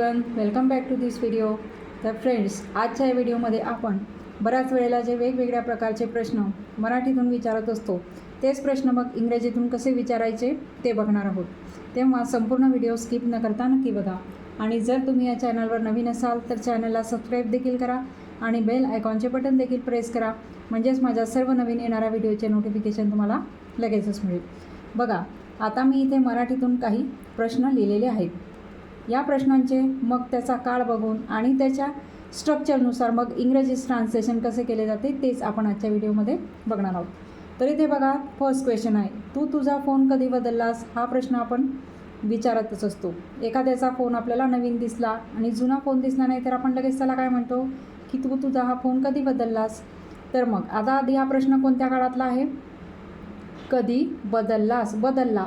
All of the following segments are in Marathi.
Everyone welcome back to this video तर फ्रेंड्स आजच्या या व्हिडिओमध्ये आपण बऱ्याच वेळेला जे वेगवेगळ्या प्रकारचे प्रश्न मराठीतून विचारत असतो तेच प्रश्न मग इंग्रजीतून कसे विचारायचे ते बघणार आहोत. तेव्हा संपूर्ण व्हिडिओ स्किप न करता नक्की बघा. आणि जर तुम्ही या चॅनलवर नवीन असाल तर चॅनलला सबस्क्राईब देखील करा आणि बेल आयकॉनचे बटन देखील प्रेस करा. म्हणजेच माझ्या सर्व नवीन येणाऱ्या व्हिडिओचे नोटिफिकेशन तुम्हाला लगेचच मिळेल. बघा आता मी इथे मराठीतून काही प्रश्न लिहिलेले आहेत. या प्रश्नांचे मग त्याचा काळ बघून आणि त्याच्या स्ट्रक्चरनुसार मग इंग्रजी ट्रान्सलेशन कसे केले जाते तेच आपण आजच्या व्हिडिओमध्ये बघणार आहोत. तर इथे बघा फर्स्ट क्वेश्चन आहे तू तुझा फोन कधी बदललास? हा प्रश्न आपण विचारतच असतो. एखाद्याचा फोन आपल्याला नवीन दिसला आणि जुना फोन दिसला नाही तर आपण लगेच त्याला काय म्हणतो? की तू तुझा हा फोन कधी बदललास? तर मग आता आधी हा प्रश्न कोणत्या काळातला आहे? कधी बदललास? बदलला.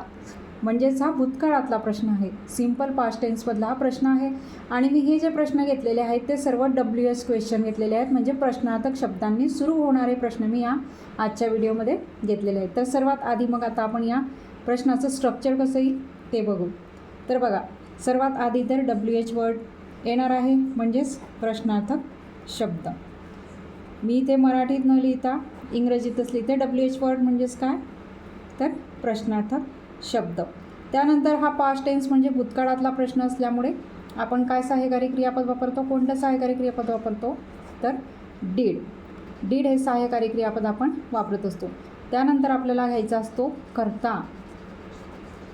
म्हणजेच हा भूतकाळातला प्रश्न आहे. सिंपल पास्ट टेन्समधला हा प्रश्न आहे. आणि मी हे जे प्रश्न घेतलेले आहेत ते सर्व डब्ल्यू एस क्वेश्चन घेतलेले आहेत. म्हणजे प्रश्नार्थक शब्दांनी सुरू होणारे प्रश्न मी या आजच्या व्हिडिओमध्ये घेतलेले आहेत. तर सर्वात आधी मग आता आपण या प्रश्नाचं स्ट्रक्चर कसं येईल ते बघू. तर बघा सर्वात आधी तर डब्ल्यू एच वर्ड येणार आहे म्हणजेच प्रश्नार्थक शब्द. मी ते मराठीत न लिहिता इंग्रजीतच लिहिते. डब्ल्यू एच वर्ड म्हणजेच काय? तर प्रश्नार्थक शब्द. त्यानंतर हा पास्ट टेन्स म्हणजे भूतकाळातला प्रश्न असल्यामुळे आपण काय सहाय्यकारी क्रियापद वापरतो? कोणतं सहाय्यकारी क्रियापद वापरतो? तर डीड डीड हे सहाय्यकारी क्रियापद आपण वापरत असतो. त्यानंतर आपल्याला घ्यायचा असतो कर्ता.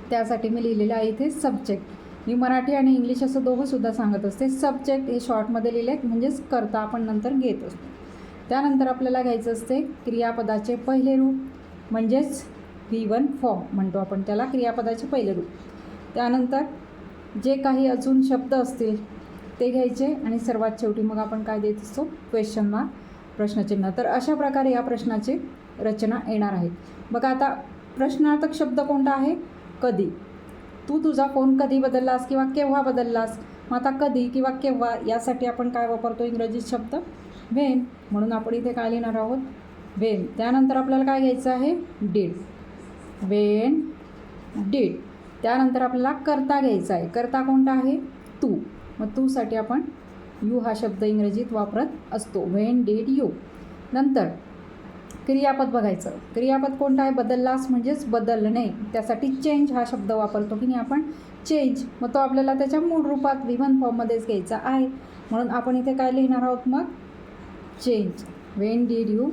त्यासाठी मी लिहिलेलं आहे इथे सब्जेक्ट मी मराठी आणि इंग्लिश असं दोघंसुद्धा सांगत असते. सब्जेक्ट हे शॉर्टमध्ये लिहिले आहेत म्हणजेच कर्ता आपण नंतर घेत असतो. त्यानंतर आपल्याला घ्यायचं असते क्रियापदाचे पहिले रूप म्हणजेच व्ही वन फॉर्म म्हणतो आपण त्याला क्रियापदाचे पहिले रूप. त्यानंतर जे काही अजून शब्द असतील ते घ्यायचे आणि सर्वात शेवटी मग आपण काय देत असतो? क्वेश्चन मार्क प्रश्नचिन्ह. तर अशा प्रकारे या प्रश्नाची रचना येणार आहे. बघा आता प्रश्नार्थक शब्द कोणता आहे? कधी. तू तुझा फोन कधी बदललास किंवा केव्हा बदललास? मग आता कधी किंवा केव्हा यासाठी आपण काय वापरतो? इंग्रजीत शब्द. व्हेन म्हणून आपण इथे काय लिहिणार आहोत? व्हेन त्यानंतर आपल्याला काय घ्यायचं आहे? Did when did. त्यानंतर आपल्याला करता घ्यायचा आहे. करता कोणता आहे? तू. मग तूसाठी आपण यू हा शब्द इंग्रजीत वापरत असतो. When did you. नंतर क्रियापद बघायचं. क्रियापद कोणतं आहे? बदललास म्हणजेच बदलणे. त्यासाठी चेंज हा शब्द वापरतो की नाही आपण? चेंज मग तो आपल्याला त्याच्या मूळ रूपात विमन फॉर्ममध्येच घ्यायचा आहे. म्हणून आपण इथे काय लिहिणार आहोत मग? Change when did you.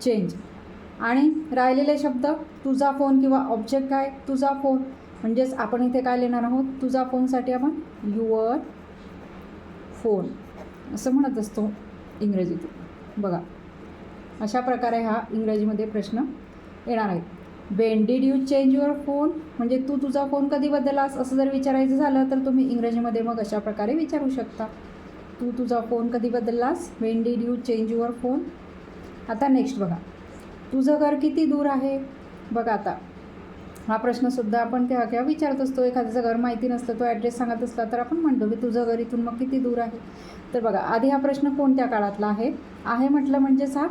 Change आणि राहिलेले शब्द तुझा फोन किंवा ऑब्जेक्ट काय? तुझा फोन म्हणजेच आपण इथे काय लिहिणार आहोत? तुझा फोनसाठी आपण युअर फोन असं म्हणत असतो इंग्रजीत. बघा अशा प्रकारे हा इंग्रजीमध्ये प्रश्न येणार आहे. When did you change your phone म्हणजे तू तुझा फोन कधी बदललास? असं जर विचारायचं झालं तर तुम्ही इंग्रजीमध्ये मग अशा प्रकारे विचारू शकता. तू तुझा फोन कधी बदललास? When did you change your phone आता नेक्स्ट बघा. तुझं घर किती दूर आहे? बघा आता. हा प्रश्नसुद्धा आपण केव्हा केव्हा विचारत असतो. एखाद्याचं घर माहिती नसतं तो ॲड्रेस सांगत असला तर आपण म्हणतो की तुझं घर इथून मग किती दूर आहे? तर बघा आधी हा प्रश्न कोणत्या काळातला आहे? आहे म्हटलं म्हणजेच हा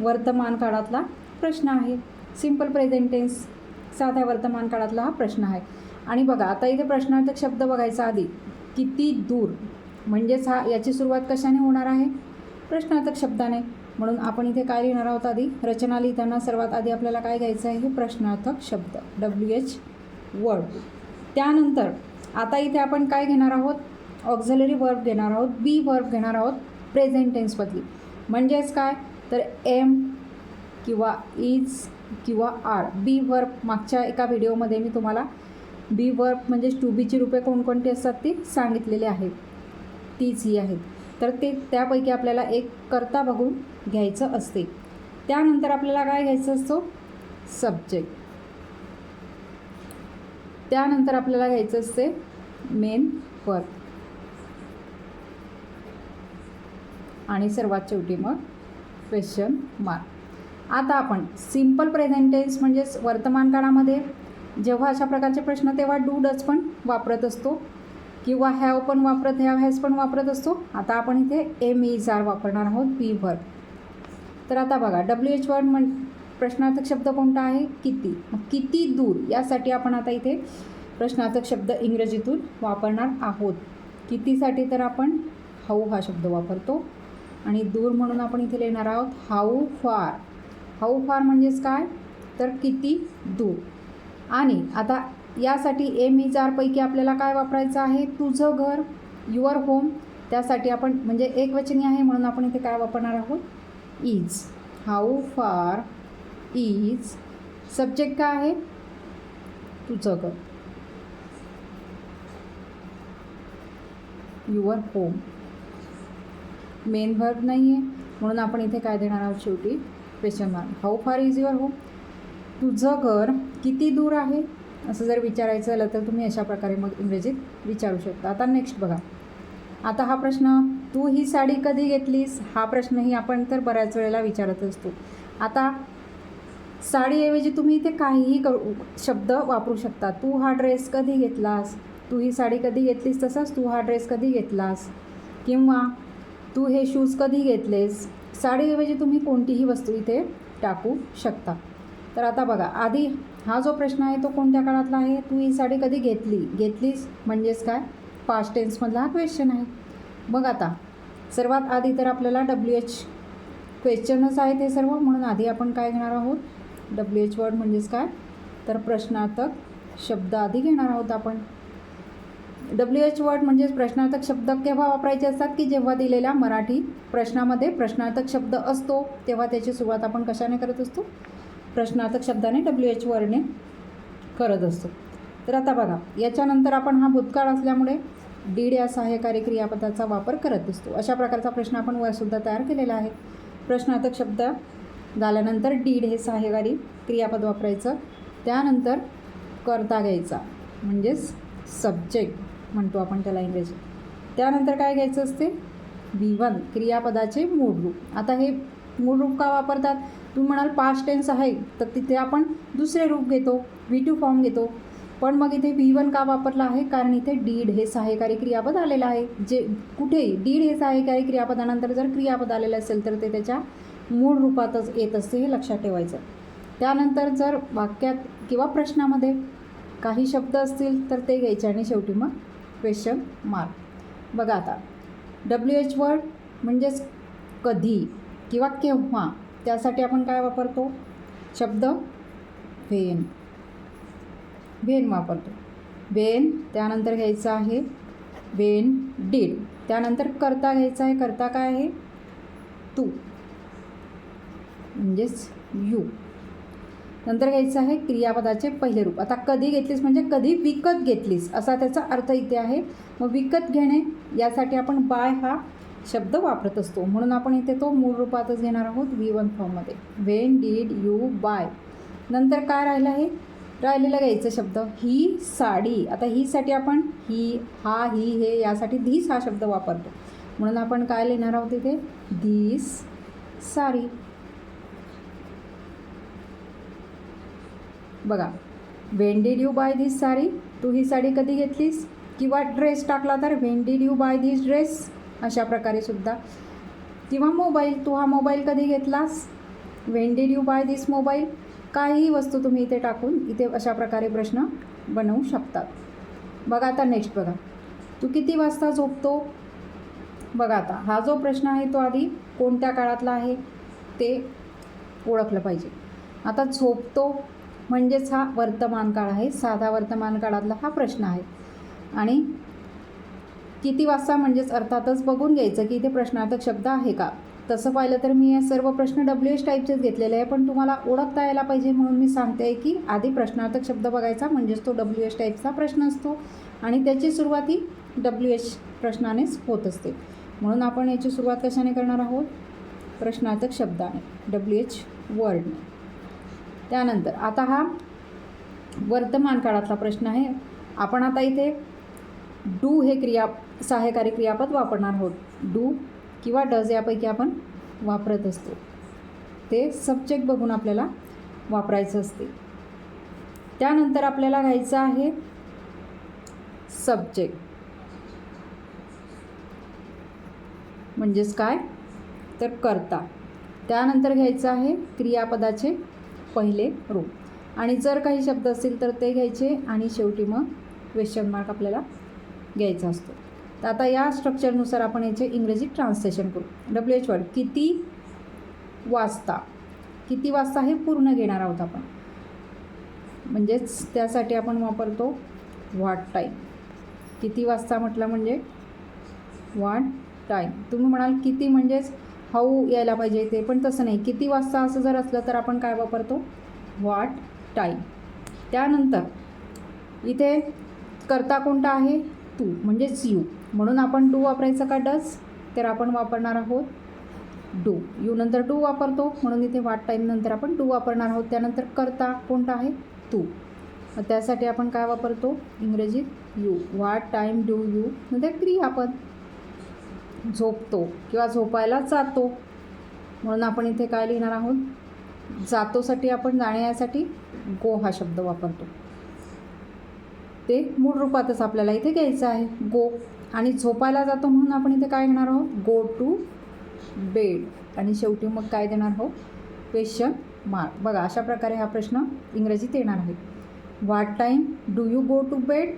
वर्तमान काळातला प्रश्न आहे. सिंपल प्रेझेंटेन्स साध्या वर्तमान काळातला हा प्रश्न आहे. आणि बघा आता इथे प्रश्नार्थक शब्द बघायचा आधी. किती दूर? म्हणजेच हा याची सुरुवात कशाने होणार आहे? प्रश्नार्थक शब्दाने. म्हणून आपण इथे काय लिहिणार आहोत आधी? रचना लिहिताना सर्वात आधी आपल्याला काय घ्यायचं आहे? हे प्रश्नार्थक शब्द डब्ल्यू एच वर्ड त्यानंतर आता इथे आपण काय घेणार आहोत? ऑक्झलरी वर्ब घेणार आहोत बी वर्ब घेणार आहोत प्रेझेंट टेन्समधली म्हणजेच काय? तर एम किंवा इज किंवा आर बी वर्ब मागच्या एका व्हिडिओमध्ये मी तुम्हाला बी वर्ब म्हणजे टू बीची रूपे कोणकोणती असतात ती सांगितलेली आहेत. तीच ही आहेत. तर ते त्यापैकी आपल्याला एक करता बघून घ्यायचं असते. त्यानंतर आपल्याला काय घ्यायचं असतो? सब्जेक्ट त्यानंतर आपल्याला घ्यायचं असते मेन वर्ब आणि सर्वात शेवटी मग क्वेश्चन मार्क आता आपण सिंपल प्रेझेंटेन्स म्हणजेच वर्तमान काळामध्ये जेव्हा अशा प्रकारचे प्रश्न तेव्हा डूडच पण वापरत असतो. किंवा हॅव पण वापरत हॅव हॅज पण वापरत असतो. आता आपण इथे एम इज आर वापरणार आहोत बी वर्ब तर आता बघा डब्ल्यू एच वर्ड म्हण प्रश्नार्थक शब्द कोणता आहे? किती. मग किती दूर यासाठी आपण आता इथे प्रश्नार्थक शब्द इंग्रजीतून वापरणार आहोत. कितीसाठी तर आपण हाऊ हा शब्द वापरतो. आणि दूर म्हणून आपण इथे लिहिणार आहोत हाऊ फार हाऊ फार म्हणजेच काय? तर किती दूर. आणि आता यासाठी एम ई चारपैकी आपल्याला काय वापरायचं आहे? तुझं घर युअर होम त्यासाठी आपण म्हणजे एक वचनी आहे म्हणून आपण इथे काय वापरणार आहोत? Is how far is subject काय आहे? तुझं घर. युअर होम मेन व्हर्ब नाही आहे म्हणून आपण इथे काय देणार आहोत शेवटी? Question mark how far is your home तुझं घर किती दूर आहे? असं जर विचारायचं झालं तर तुम्ही अशा प्रकारे मग इंग्रजीत विचारू शकता. आता नेक्स्ट बघा. आता हा प्रश्न तू ही साडी कधी घेतलीस? हा प्रश्नही आपण तर बऱ्याच वेळेला विचारत असतो. आता साडीऐवजी तुम्ही इथे काहीही करू शब्द वापरू शकता. तू हा ड्रेस कधी घेतलास? तू ही साडी कधी घेतलीस? तसंच तू हा ड्रेस कधी घेतलास? किंवा तू हे शूज कधी घेतलेस? साडीऐवजी तुम्ही कोणतीही वस्तू इथे टाकू शकता. तर आता बघा आधी हा जो प्रश्न आहे तो कोणत्या काळातला आहे? तू ही साडी कधी घेतली? घेतलीस? म्हणजेच काय? पास्ट टेन्समधला हा क्वेश्चन आहे. मग आता सर्वात आधी तर आपल्याला डब्ल्यू एच क्वेश्चनच आहे ते सर्व म्हणून आधी आपण काय घेणार आहोत? डब्ल्यू एच वर्ड म्हणजेच काय? तर प्रश्नार्थक शब्द आधी घेणार आहोत आपण. डब्ल्यू एच वर्ड म्हणजेच प्रश्नार्थक शब्द केव्हा वापरायचे असतात की जेव्हा दिलेल्या मराठी प्रश्नामध्ये प्रश्नार्थक शब्द असतो तेव्हा त्याची सुरुवात आपण कशाने करत असतो? प्रश्नार्थक शब्दाने डब्ल्यू एच वर्डने करत असतो. तर आता बघा याच्यानंतर आपण हा भूतकाळ असल्यामुळे डीड या सहाय्यकारी क्रियापदाचा वापर करत असतो अशा प्रकारचा प्रश्न आपण वरसुद्धा तयार केलेला आहे. प्रश्नार्थक शब्द झाल्यानंतर डीड हे सहाय्यकारी क्रियापद वापरायचं. त्यानंतर करता घ्यायचा म्हणजेच सब्जेक्ट म्हणतो आपण त्याला इंग्रजी त्यानंतर काय घ्यायचं असते? विवन वन क्रियापदाचे मूळ रूप. आता हे मूळ रूप का वापरतात? तुम्ही म्हणाल पास्ट टेन्स आहे तर तिथे आपण दुसरे रूप घेतो व्ही टू फॉर्म घेतो. पण मग इथे व्ही वन का वापरला आहे? कारण इथे डीड हे सहाय्यकारी क्रियापद आलेलं आहे. जे कुठेही डीड हे सहाय्यकारी क्रियापदानंतर जर क्रियापद आलेलं असेल तर ते त्याच्या मूळ रूपातच येत असते हे लक्षात ठेवायचं. त्यानंतर जर वाक्यात किंवा प्रश्नामध्ये काही शब्द असतील तर ते घ्यायचे आणि शेवटी मग क्वेश्चन मार्क बघा आता डब्ल्यू एच वर्ड म्हणजेच कधी किंवा केव्हा त्यासाठी आपण काय वापरतो? शब्द भेन भेन वापरतो. व्हेन त्यानंतर घ्यायचं आहे. When did. त्यानंतर करता घ्यायचा आहे. करता काय आहे? तू. म्हणजेच यू. नंतर घ्यायचं आहे क्रियापदाचे पहिले रूप. आता कधी घेतलीस म्हणजे कधी विकत घेतलीस? असा त्याचा अर्थ इथे आहे. मग विकत घेणे यासाठी आपण बाय हा शब्द वापरत असतो. म्हणून आपण इथे तो मूळ रूपातच घेणार आहोत व्ही वन फॉर्ममध्ये वेन डीड यू बाय नंतर काय राहिलं आहे? राहिलेला घ्यायचं शब्द. ही साडी. आता हीसाठी आपण ही हा ही हे यासाठी धीस हा शब्द वापरतो. म्हणून आपण काय लिहिणार आहोत इथे? धीस साडी. बघा. When did you buy this sari? तू ही साडी कधी घेतलीस? किंवा ड्रेस टाकला तर when did you buy this dress अशा प्रकारे सुद्धा. किंवा मोबाईल तू हा मोबाईल कधी घेतलास? When did you buy this mobile काहीही वस्तू तुम्ही इथे टाकून इथे अशा प्रकारे प्रश्न बनवू शकतात. बघा आता नेक्स्ट बघा. तू किती वाजता झोपतो? बघा आता हा जो प्रश्न आहे तो आधी कोणत्या काळातला आहे? ते ओळखलं पाहिजे. आता झोपतो म्हणजेच हा वर्तमान काळ आहे. साधा वर्तमान काळातला हा प्रश्न आहे. आणि किती वाजता म्हणजेच अर्थातच बघून घ्यायचं की इथे प्रश्नार्थक शब्द आहे का? तसं पाहिलं तर मी हे सर्व प्रश्न डब्ल्यू एच टाईपचेच घेतलेले आहे पण तुम्हाला ओळखता यायला पाहिजे म्हणून मी सांगते आहे की आधी प्रश्नार्थक शब्द बघायचा म्हणजेच तो डब्ल्यू एच टाईपचा प्रश्न असतो आणि त्याची सुरुवात ही डब्ल्यू एच प्रश्नानेच होत असते. म्हणून आपण याची सुरुवात कशाने करणार आहोत? प्रश्नार्थक शब्दाने डब्ल्यू एच वर्डने त्यानंतर आता हा वर्तमान काळातला प्रश्न आहे. आपण आता इथे डू हे क्रिया सहाय्यकारी क्रियापद वापरणार आहोत. डू किंवा डज यापैकी आपण वापरत असतो. ते सब्जेक्ट बघून आपल्याला वापरायचं असते. त्यानंतर आपल्याला घ्यायचं आहे सब्जेक्ट. म्हणजेच काय? तर करता. त्यानंतर घ्यायचं आहे क्रियापदाचे पहिले रूप. आणि जर काही शब्द असतील तर ते घ्यायचे आणि शेवटी मग क्वेश्चन मार्क आपल्याला घ्यायचा असतो. तर आता या स्ट्रक्चरनुसार आपण याचे इंग्रजी ट्रान्सलेशन करू. डब्ल्यू एच वर्ड किती वाजता? किती वाजता हे पूर्ण घेणार आहोत आपण? म्हणजेच त्यासाठी आपण वापरतो व्हॉट टाईम किती वाजता म्हटलं म्हणजे? व्हॉट टाईम तुम्ही म्हणाल किती म्हणजेच? हाऊ यायला पाहिजे ते पण तसं नाही. किती वाजता असं जर असलं तर आपण काय वापरतो? व्हॉट टाईम त्यानंतर इथे करता कोणता आहे? तू म्हणजेच यू म्हणून आपण डू वापरायचं का डज? तर आपण वापरणार आहोत डू. यू नंतर डू वापरतो म्हणून इथे वाट टाईम नंतर आपण डू वापरणार आहोत. त्यानंतर करता कोणता आहे? तू. मग त्यासाठी आपण काय वापरतो? इंग्रजीत यू. वाट टाईम डू यू. म्हणजे आपण झोपतो किंवा झोपायला जातो. म्हणून आपण इथे काय लिहिणार आहोत? जातोसाठी आपण जाण्यासाठी गो हा शब्द वापरतो. ते मूळ रूपातच आपल्याला इथे घ्यायचं आहे. गो आणि झोपायला जातो म्हणून आपण इथे काय घेणार आहोत? गो टू बेड आणि शेवटी मग काय देणार आहोत? क्वेश्चन मार्क बघा अशा प्रकारे हा प्रश्न इंग्रजीत येणार आहे. What time do you go to bed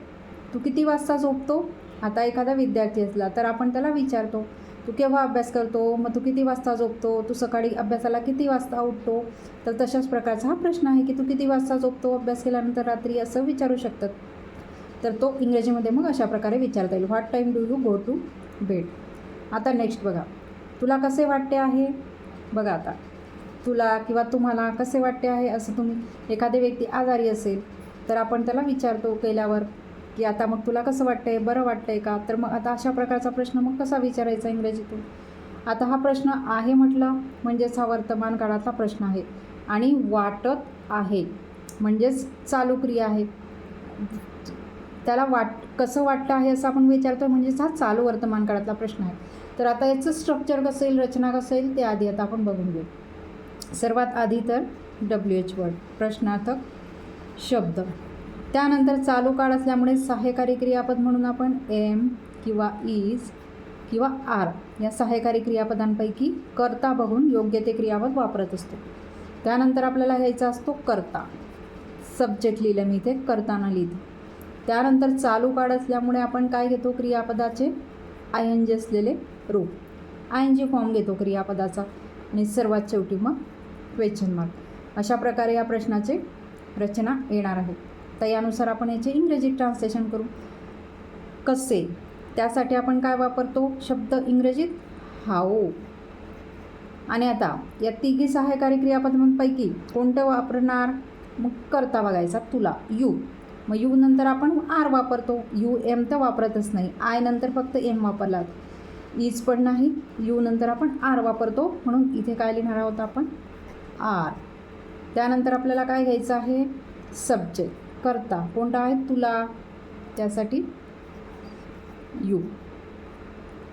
तू किती वाजता झोपतो? आता एखादा विद्यार्थी असला तर आपण त्याला विचारतो तू केव्हा अभ्यास करतो? मग तू किती वाजता झोपतो? तू सकाळी अभ्यासाला किती वाजता उठतो? तर तशाच प्रकारचा हा प्रश्न आहे की तू किती वाजता झोपतो? अभ्यास केल्यानंतर रात्री असं विचारू शकतात. तर तो इंग्रजीमध्ये मग अशा प्रकारे विचारता येईल. What time do you go to bed आता नेक्स्ट बघा. तुला कसे वाटते आहे? बघा आता. तुला किंवा तुम्हाला कसे वाटते आहे असं तुम्ही एखादी व्यक्ती आजारी असेल तर आपण त्याला विचारतो केल्यावर की आता मग तुला कसं वाटतंय? बरं वाटतंय का? तर मग आता अशा प्रकारचा प्रश्न मग कसा विचारायचा इंग्रजीतून? आता हा प्रश्न आहे म्हटलं म्हणजेच हा वर्तमान काळातला प्रश्न आहे. आणि वाटत आहे म्हणजेच चालू क्रिया आहे. त्याला वाट कसं वाटतं आहे असं आपण विचारतो म्हणजेच हा चालू वर्तमान काळातला प्रश्न आहे. तर आता याचं स्ट्रक्चर कसं येईल रचना कसं येईल ते आधी आता आपण बघून घेऊ. सर्वात आधी तर डब्ल्यू एच वर्ड प्रश्नार्थक शब्द. त्यानंतर चालू काळ असल्यामुळे सहाय्यकारी क्रियापद म्हणून आपण एम किंवा इज किंवा आर या सहाय्यकारी क्रियापदांपैकी करता बघून योग्य ते क्रियापद वापरत असतो. त्यानंतर आपल्याला घ्यायचा असतो करता. सब्जेक्ट लिहिलं मी इथे करताना लिहिते त्यानंतर चालू काळ असल्यामुळे आपण काय घेतो? क्रियापदाचे आय एन जी असलेले रूप. आय एन जी फॉर्म घेतो क्रियापदाचा. आणि सर्वात शेवटी मग क्वेश्चन मार्क अशा प्रकारे या प्रश्नाचे रचना येणार आहे. तर यानुसार आपण याचे इंग्रजीत ट्रान्सलेशन करू. कसे? त्यासाठी आपण काय वापरतो? शब्द इंग्रजीत हाओ. आणि आता या तिघी सहाय्यकारी क्रियापदांपैकी कोणतं वापरणार? मग करता बघायचा तुला. यू. मग यू नंतर आपण आर वापरतो. यू एम तर वापरतच नाही. आय नंतर फक्त एम वापरला इज पण नाही. यू नंतर आपण आर वापरतो. म्हणून इथे काय लिहिणार आहोत आपण? आर. त्यानंतर आपल्याला काय घ्यायचं आहे? सब्जेक्ट. करता. कोणता आहे? तुला. त्यासाठी यू.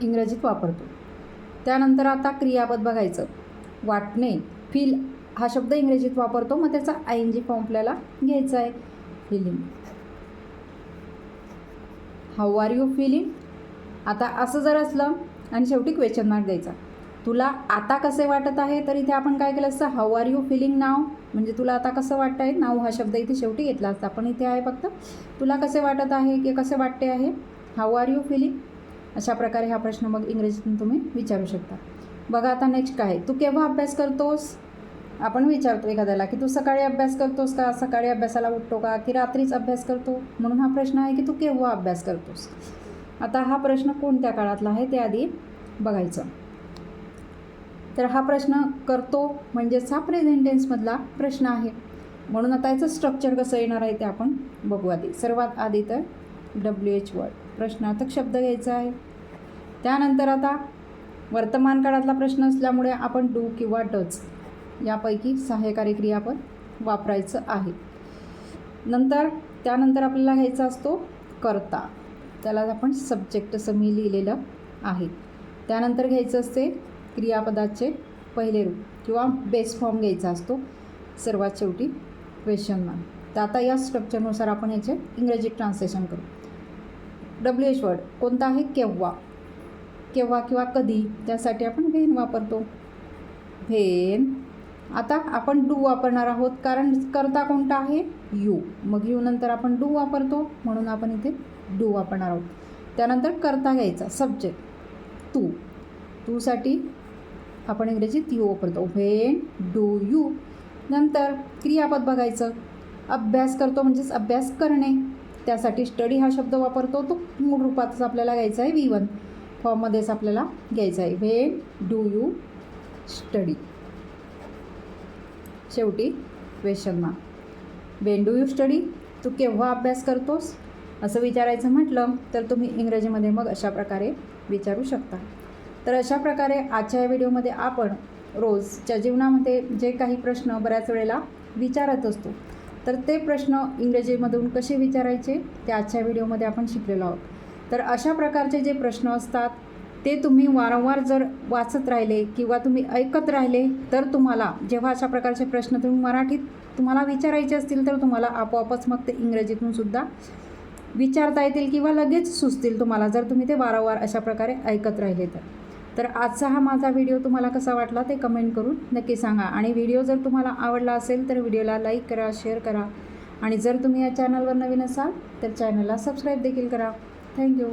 इंग्रजीत वापरतो. त्यानंतर आता क्रियापद बघायचं. वाटणे. फील हा शब्द इंग्रजीत वापरतो. मग त्याचा आय एन जी फॉर्म आपल्याला घ्यायचा आहे. Feeling. How are you feeling आता असं जर असलं आणि शेवटी क्वेश्चन मार्क द्यायचा. तुला आता कसे वाटत आहे? तर इथे आपण काय केलं असतं? हाऊ आर यू फिलिंग नाव म्हणजे तुला आता कसं वाटतं आहे? नाव हा शब्द इथे शेवटी घेतला असता. पण इथे आहे फक्त तुला कसे वाटत आहे? की कसे वाटते आहे? हाऊ आर यू फिलिंग अशा प्रकारे हा प्रश्न मग इंग्रजीतून तुम्ही विचारू शकता. बघा आता नेक्स्ट काय तू केव्हा अभ्यास करतोस? आपण विचारतो एखाद्याला की तू सकाळी अभ्यास करतोस का? सकाळी अभ्यासाला उठतो का? की रात्रीच अभ्यास करतो? म्हणून हा प्रश्न आहे की तू केव्हा अभ्यास करतोस? आता हा प्रश्न कोणत्या काळातला आहे ते आधी बघायचं. तर हा प्रश्न करतो म्हणजेच हा प्रेझेंटेन्समधला प्रश्न आहे. म्हणून आता याचं स्ट्रक्चर कसं येणार आहे ते आपण बघू आधी. सर्वात आधी तर डब्ल्यू एच वर्ड प्रश्नार्थक शब्द घ्यायचा आहे. त्यानंतर आता वर्तमान काळातला प्रश्न असल्यामुळे आपण डू किंवा डच यापैकी सहाय्यकारी क्रियापद वापरायचं आहे. नंतर त्यानंतर आपल्याला घ्यायचा असतो करता. त्याला आपण सब्जेक्ट असं मी लिहिलेलं आहे. त्यानंतर घ्यायचं असते क्रियापदाचे पहिले रूप किंवा बेस फॉर्म घ्यायचा असतो. सर्वात शेवटी क्वेश्चन मार्क तर आता या स्ट्रक्चरनुसार आपण याचे इंग्रजी ट्रान्सलेशन करू. डब्ल्यू एच वर्ड कोणता आहे? केव्हा. केव्हा किंवा कधी. त्यासाठी आपण व्हेन वापरतो. व्हेन आता आपण डू वापरणार आहोत कारण करता कोणता आहे? यू. मग यू नंतर आपण डू वापरतो म्हणून आपण इथे डू वापरणार आहोत. त्यानंतर करता घ्यायचा सब्जेक्ट तू. तूसाठी आपण इंग्रजीत यू वापरतो. व्हेन डू यू नंतर क्रियापद बघायचं. अभ्यास करतो म्हणजेच अभ्यास करणे. त्यासाठी स्टडी हा शब्द वापरतो. तो मूळ रूपातच आपल्याला घ्यायचा आहे. वी वन फॉर्ममध्येच आपल्याला घ्यायचा आहे. व्हेन डू यू स्टडी शेवटी question mark when do you study तू केव्हा अभ्यास करतोस? असं विचारायचं म्हटलं तर तुम्ही इंग्रजीमध्ये मग अशा प्रकारे विचारू शकता. तर अशा प्रकारे आजच्या या व्हिडिओमध्ये आपण रोजच्या जीवनामध्ये जे काही प्रश्न बऱ्याच वेळेला विचारत असतो तर ते प्रश्न इंग्रजीमधून कसे विचारायचे ते आजच्या व्हिडिओमध्ये आपण शिकलेलो आहोत. तर अशा प्रकारचे जे प्रश्न असतात ते तुम्ही वारंवार जर वाचत राहिले किंवा तुम्ही ऐकत राहिले तर तुम्हाला जेव्हा अशा प्रकारचे प्रश्न तुम्ही मराठीत तुम्हाला विचारायचे असतील तर तुम्हाला आपोआपच मग ते इंग्रजीतून सुद्धा विचारता येतील किंवा लगेच सुचतील तुम्हाला जर तुम्ही ते वारंवार अशा प्रकारे ऐकत राहिले तर. तर आजचा हा माझा व्हिडिओ तुम्हाला कसा वाटला ते कमेंट करून नक्की सांगा. आणि व्हिडिओ जर तुम्हाला आवडला असेल तर व्हिडिओला लाईक करा शेअर करा. आणि जर तुम्ही या चॅनलवर नवीन असाल तर चॅनलला सबस्क्राईब देखील करा. थँक्यू